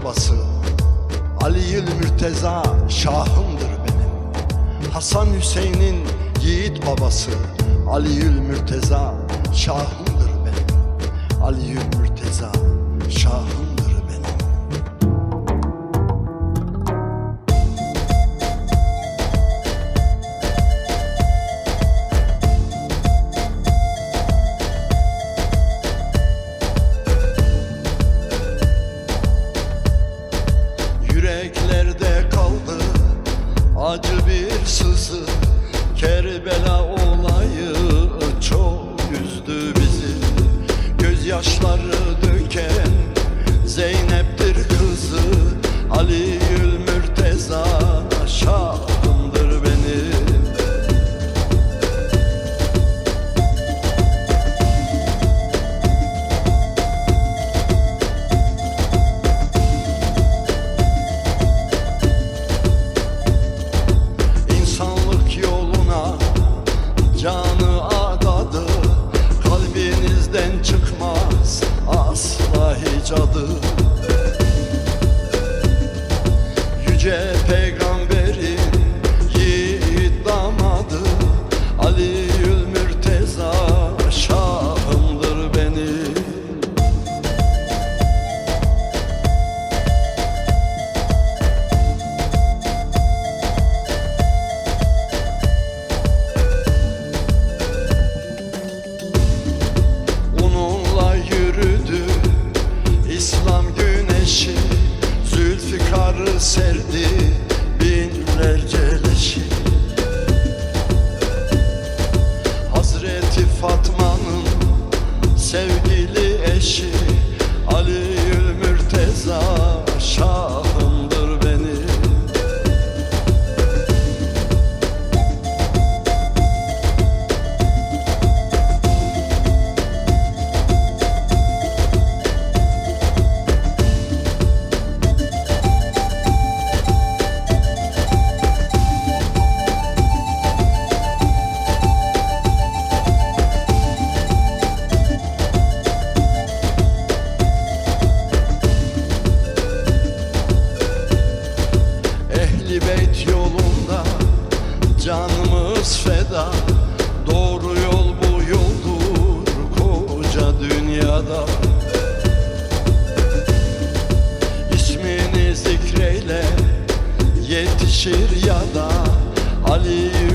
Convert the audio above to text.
babası. Ali'ül Mürteza şahımdır benim. Hasan Hüseyin'in yiğit babası. Ali'ül Mürteza şahımdır benim. Ali'ül Mürteza. Acı bir sızı Kerbela olayı çok üzdü bizi. Gözyaşları döken feda. Doğru yol bu yoldur koca dünyada. İsmini zikreyle yetişir ya da Aliül